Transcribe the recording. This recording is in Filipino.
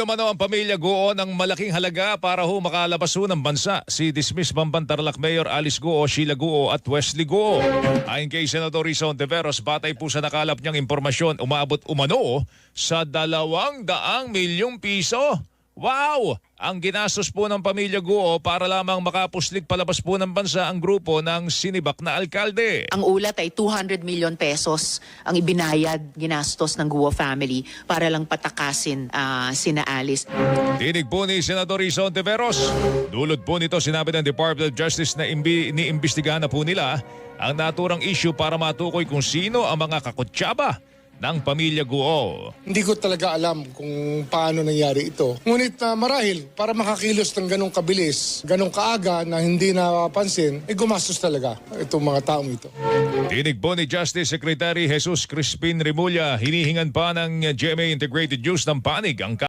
naman ang pamilya Guo ng malaking halaga para ho makalabas ho ng bansa. Si dismiss Bamban Tarlac Mayor Alice Guo, Sheila Guo at Wesley Guo. Ayon kay Senador Rizon Teveros, batay po sa nakalap niyang impormasyon, umabot umano sa dalawang daang milyong piso. Wow! Ang ginastos po ng pamilya Guo para lamang makapuslik palabas po ng bansa ang grupo ng sinibak na alkalde. Ang ulat ay 200 million pesos ang ibinayad, ginastos ng Guo family para lang patakasin ah, sina Alice. Tinig po ni Senador Rizon Teveros. Dulot po nito sinabi ng Department of Justice na imbi, iniimbestigahan na po nila ang naturang issue para matukoy kung sino ang mga kakutsaba ng pamilya Guo. Hindi ko talaga alam kung paano nangyari ito. Ngunit ah, marahil, para makakilos ng ganong kabilis, ganong kaaga na hindi napansin, eh gumastos talaga itong mga taong ito. Tinig po ni Justice Secretary Jesus Crispin Remulla, hinihingan pa ng GMA Integrated News ng panig ang